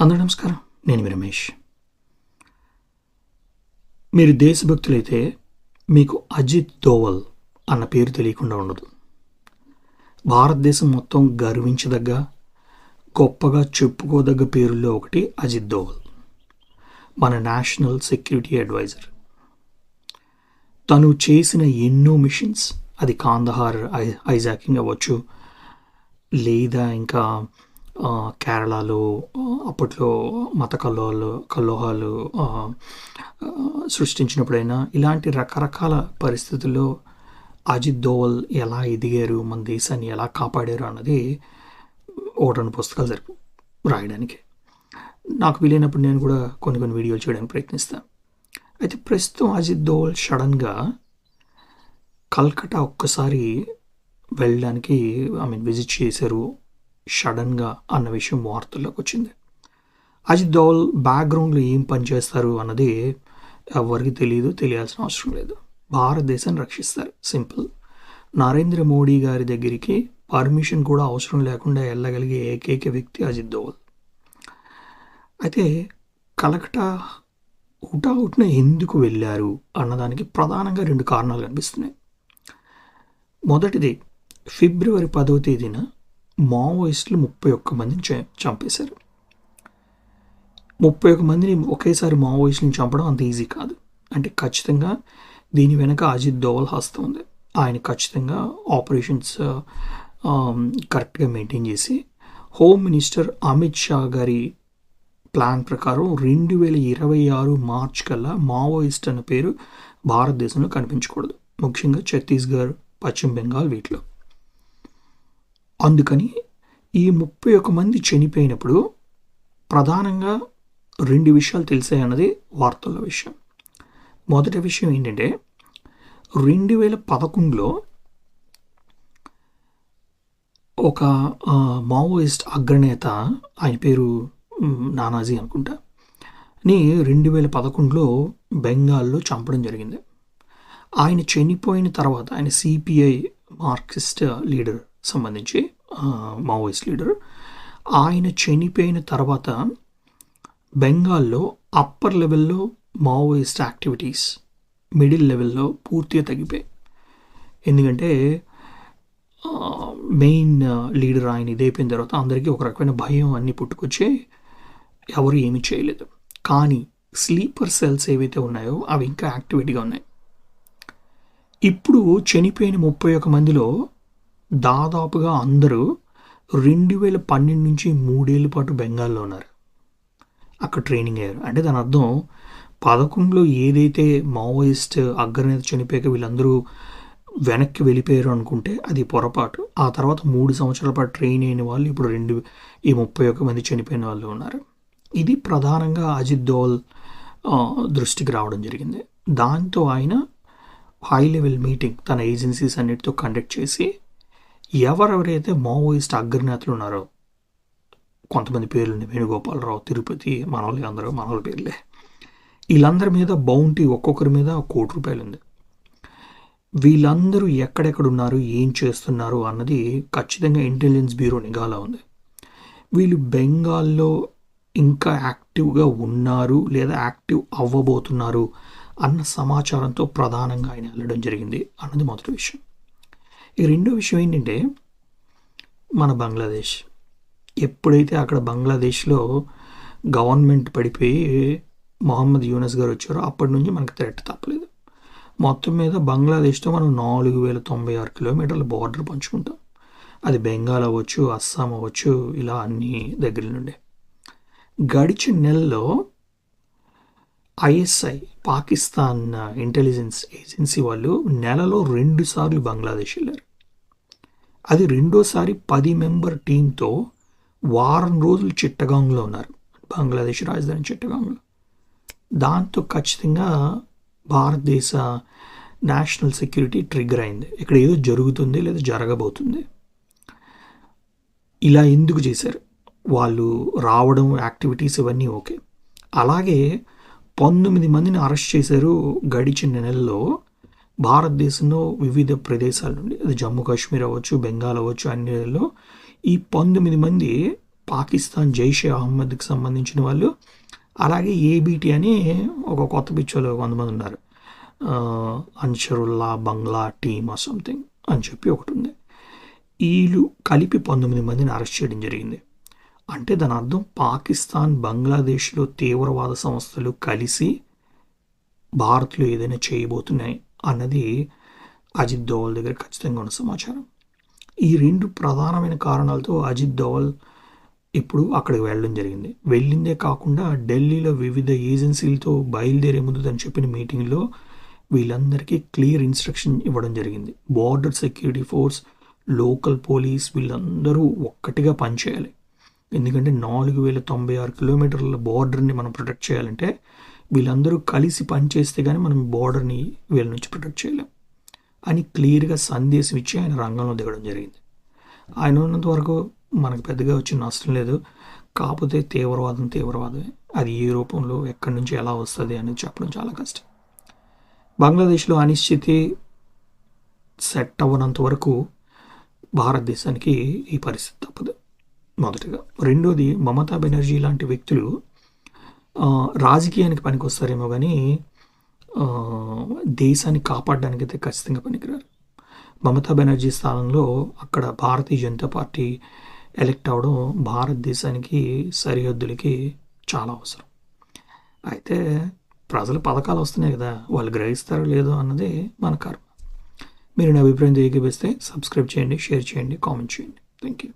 అందరూ నమస్కారం. నేను మీ రమేష్. మీరు దేశభక్తులైతే మీకు అజిత్ దోవల్ అన్న పేరు తెలియకుండా ఉండదు. భారతదేశం మొత్తం గర్వించదగ్గ గొప్పగా చెప్పుకోదగ్గ పేరుల్లో ఒకటి అజిత్ దోవల్ మన నేషనల్ సెక్యూరిటీ అడ్వైజర్. తను చేసిన ఎన్నో మిషన్స్ అది కాందహార్ ఐ ఐజాకింగ్ అవ్వచ్చు లేదా ఇంకా కేరళలో అప్పట్లో మత కల్లోహాలు కల్లోహాలు సృష్టించినప్పుడైనా ఇలాంటి రకరకాల పరిస్థితుల్లో అజిత్ దోవల్ ఎలా ఎదిగారు మన దేశాన్ని ఎలా కాపాడారు అన్నది ఒకటి రెండు పుస్తకాలు సరి రాయడానికి. నాకు వీలైనప్పుడు నేను కూడా కొన్ని కొన్ని వీడియోలు చేయడానికి ప్రయత్నిస్తాను. అయితే ప్రస్తుతం అజిత్ దోవల్ సడన్గా కల్కటా ఒక్కసారి వెళ్ళడానికి ఐ మీన్ విజిట్ చేశారు. సడన్గా అన్న విషయం వార్తల్లోకి వచ్చింది. అజిత్ దోవల్ బ్యాక్గ్రౌండ్లో ఏం పని చేస్తారు అన్నది ఎవరికి తెలియదు తెలియాల్సిన అవసరం లేదు. భారతదేశాన్ని రక్షిస్తారు. సింపుల్. నరేంద్ర మోడీ గారి దగ్గరికి పర్మిషన్ కూడా అవసరం లేకుండా వెళ్ళగలిగే ఏకైక వ్యక్తి అజిత్ దోవల్. అయితే కలకటా హుటాహుటిన ఎందుకు వెళ్ళారు అన్నదానికి ప్రధానంగా రెండు కారణాలు కనిపిస్తున్నాయి. మొదటిది ఫిబ్రవరి పదవ తేదీన మావోయిస్టులు ముప్పై ఒక్క మందిని చ- చంపేశారు. ముప్పై ఒక్క మందిని ఒకేసారి మావోయిస్టులను చంపడం అంత ఈజీ కాదు. అంటే ఖచ్చితంగా దీని వెనక అజిత్ దోవల్ హస్తం ఉంది. ఆయన ఖచ్చితంగా ఆపరేషన్స్ కరెక్ట్గా మెయింటైన్ చేసి హోమ్ మినిస్టర్ అమిత్ షా గారి ప్లాన్ ప్రకారం రెండు వేల ఇరవై ఆరు మార్చ్ కల్లా మావోయిస్ట్ అనే పేరు భారతదేశంలో కనిపించకూడదు. ముఖ్యంగా ఛత్తీస్గఢ్ పశ్చిమ బెంగాల్ వీటిలో. అందుకని ఈ ముప్పై ఒక మంది చనిపోయినప్పుడు ప్రధానంగా రెండు విషయాలు తెలిసాయి అన్నది వార్తల్లో విషయం. మొదటి విషయం ఏంటంటే రెండు వేల పదకొండులో ఒక మావోయిస్ట్ అగ్రనేత ఆయన పేరు నానాజీ అనుకుంటా ని రెండు వేల పదకొండులో బెంగాల్లో చంపడం జరిగింది. ఆయన చనిపోయిన తర్వాత ఆయన సిపిఐ మార్క్సిస్ట్ లీడర్ సంబంధించి మావోయిస్ట్ లీడర్. ఆయన చనిపోయిన తర్వాత బెంగాల్లో అప్పర్ లెవెల్లో మావోయిస్ట్ యాక్టివిటీస్ మిడిల్ లెవెల్లో పూర్తిగా తగ్గిపోయాయి. ఎందుకంటే మెయిన్ లీడర్ ఆయన ఇదైపోయిన తర్వాత అందరికీ ఒక రకమైన భయం అన్నీ పుట్టుకొచ్చి ఎవరు ఏమీ చేయలేదు. కానీ స్లీపర్ సెల్స్ ఏవైతే ఉన్నాయో అవి ఇంకా యాక్టివిటీగా ఉన్నాయి. ఇప్పుడు చనిపోయిన ముప్పై ఒక మందిలో దాదాపుగా అందరూ రెండు వేల పన్నెండు నుంచి మూడేళ్ళ పాటు బెంగాల్లో ఉన్నారు. అక్కడ ట్రైనింగ్ అయ్యారు. అంటే దాని అర్థం పదకొండులో ఏదైతే మావోయిస్ట్ అగ్రనేత చనిపోయాక వీళ్ళందరూ వెనక్కి వెళ్ళిపోయారు అనుకుంటే అది పొరపాటు. ఆ తర్వాత మూడు సంవత్సరాల పాటు ట్రైన్ అయిన వాళ్ళు ఇప్పుడు రెండు ఈ ముప్పై ఒక్క మంది చనిపోయిన వాళ్ళు ఉన్నారు. ఇది ప్రధానంగా అజిత్ దోల్ దృష్టికి రావడం జరిగింది. దాంతో ఆయన హై లెవెల్ మీటింగ్ తన ఏజెన్సీస్ అన్నిటితో కండక్ట్ చేసి ఎవరెవరైతే మావోయిస్ట్ అగ్రనేతలు ఉన్నారో కొంతమంది పేర్లు వేణుగోపాలరావు తిరుపతి మనోళ్ళు అందరూ మనోళ్ళ పేర్లే. వీళ్ళందరి మీద బౌంటీ ఒక్కొక్కరి మీద కోటి రూపాయలు ఉంది వీళ్ళందరూ ఎక్కడెక్కడ ఉన్నారు ఏం చేస్తున్నారు అన్నది ఖచ్చితంగా ఇంటెలిజెన్స్ బ్యూరో నిఘాలా ఉంది. వీళ్ళు బెంగాల్లో ఇంకా యాక్టివ్గా ఉన్నారు లేదా యాక్టివ్ అవ్వబోతున్నారు అన్న సమాచారంతో ప్రధానంగా ఆయన వెళ్ళడం జరిగింది అన్నది మొదటి విషయం. ఈ రెండో విషయం ఏంటంటే మన బంగ్లాదేశ్. ఎప్పుడైతే అక్కడ బంగ్లాదేశ్లో గవర్నమెంట్ పడిపోయి మొహమ్మద్ యూనస్ గారు వచ్చారో అప్పటి నుంచి మనకు థ్రెట్ తప్పలేదు. మొత్తం మీద బంగ్లాదేశ్తో మనం నాలుగు వేల తొంభై ఆరు కిలోమీటర్ల బార్డర్ పంచుకుంటాం. అది బెంగాల్ అవ్వచ్చు అస్సాం అవ్వచ్చు ఇలా అన్ని దగ్గర నుండి. గడిచిన నెలలో ఐఎస్ఐ పాకిస్తాన్ ఇంటెలిజెన్స్ ఏజెన్సీ వాళ్ళు నెలలో రెండు సార్లు బంగ్లాదేశ్ వెళ్ళారు. అది రెండోసారి పది మెంబర్ టీంతో వారం రోజులు చిట్టగాంగ్లో ఉన్నారు. బంగ్లాదేశ్ రాజధాని చిట్టగాంగ్లో. దాంతో ఖచ్చితంగా భారతదేశ నేషనల్ సెక్యూరిటీ ట్రిగ్గర్ అయింది. ఇక్కడ ఏదో జరుగుతుంది లేదా జరగబోతుంది. ఇలా ఎందుకు చేశారు? వాళ్ళు రావడం యాక్టివిటీస్ ఇవన్నీ ఓకే. అలాగే పంతొమ్మిది మందిని అరెస్ట్ చేశారు గడిచిన నెలలో భారతదేశంలో వివిధ ప్రదేశాల నుండి అది జమ్మూ కాశ్మీర్ అవ్వచ్చు బెంగాల్ అవ్వచ్చు అన్నిలో ఈ పంతొమ్మిది మంది పాకిస్తాన్ జైషే అహ్మద్కి సంబంధించిన వాళ్ళు అలాగే ఏబీటీ అని ఒక కొత్త పిచ్చోలో కొంతమంది ఉన్నారు. Ansarullah Bangla team or something అని చెప్పి ఒకటి ఉంది. వీళ్ళు కలిపి పంతొమ్మిది మందిని అరెస్ట్ చేయడం జరిగింది. అంటే దాని అర్థం పాకిస్తాన్ బంగ్లాదేశ్లో తీవ్రవాద సంస్థలు కలిసి భారత్లో ఏదైనా చేయబోతున్నాయి. అన్నది అజిత్ దోవల్ దగ్గర ఖచ్చితంగా ఉన్న సమాచారం. ఈ రెండు ప్రధానమైన కారణాలతో అజిత్ దోవల్ ఇప్పుడు అక్కడికి వెళ్ళడం జరిగింది. వెళ్ళిందే కాకుండా ఢిల్లీలో వివిధ ఏజెన్సీలతో బయలుదేరే ముందు తను చెప్పిన మీటింగ్లో వీళ్ళందరికీ క్లియర్ ఇన్స్ట్రక్షన్ ఇవ్వడం జరిగింది. Border security force local police వీళ్ళందరూ ఒక్కటిగా పనిచేయాలి. ఎందుకంటే నాలుగు వేల తొంభై ఆరు కిలోమీటర్ల బార్డర్ని మనం ప్రొటెక్ట్ చేయాలంటే వీళ్ళందరూ కలిసి పనిచేస్తే కానీ మనం బార్డర్ని వీళ్ళ నుంచి ప్రొటెక్ట్ చేయలేం. అని క్లియర్గా సందేశం ఇచ్చి ఆయన రంగంలో దిగడం జరిగింది. ఆయన ఉన్నంత వరకు మనకు పెద్దగా వచ్చిన నష్టం లేదు. కాకపోతే తీవ్రవాదం తీవ్రవాదమే. అది ఏ రూపంలో ఎక్కడి నుంచి ఎలా వస్తుంది అనేది చెప్పడం చాలా కష్టం. బంగ్లాదేశ్లో అనిశ్చితి సెట్ అవ్వనంత వరకు భారతదేశానికి ఈ పరిస్థితి తప్పదు. మొదటిగా. రెండోది మమతా బెనర్జీ లాంటి వ్యక్తులు రాజకీయానికి పనికొస్తారేమో కానీ దేశాన్ని కాపాడడానికి అయితే ఖచ్చితంగా పనికిరారు. మమతా బెనర్జీ స్థానంలో అక్కడ భారతీయ జనతా పార్టీ ఎలక్ట్ అవడం భారతదేశానికి సరిహద్దులకి చాలా అవసరం. అయితే ప్రజల పథకాలు వస్తున్నాయి కదా వాళ్ళు గ్రహిస్తారో లేదో అన్నది మన కర్మ. మీరు నా అభిప్రాయం తెలియజేస్తే సబ్స్క్రైబ్ చేయండి షేర్ చేయండి కామెంట్ చేయండి. Thank you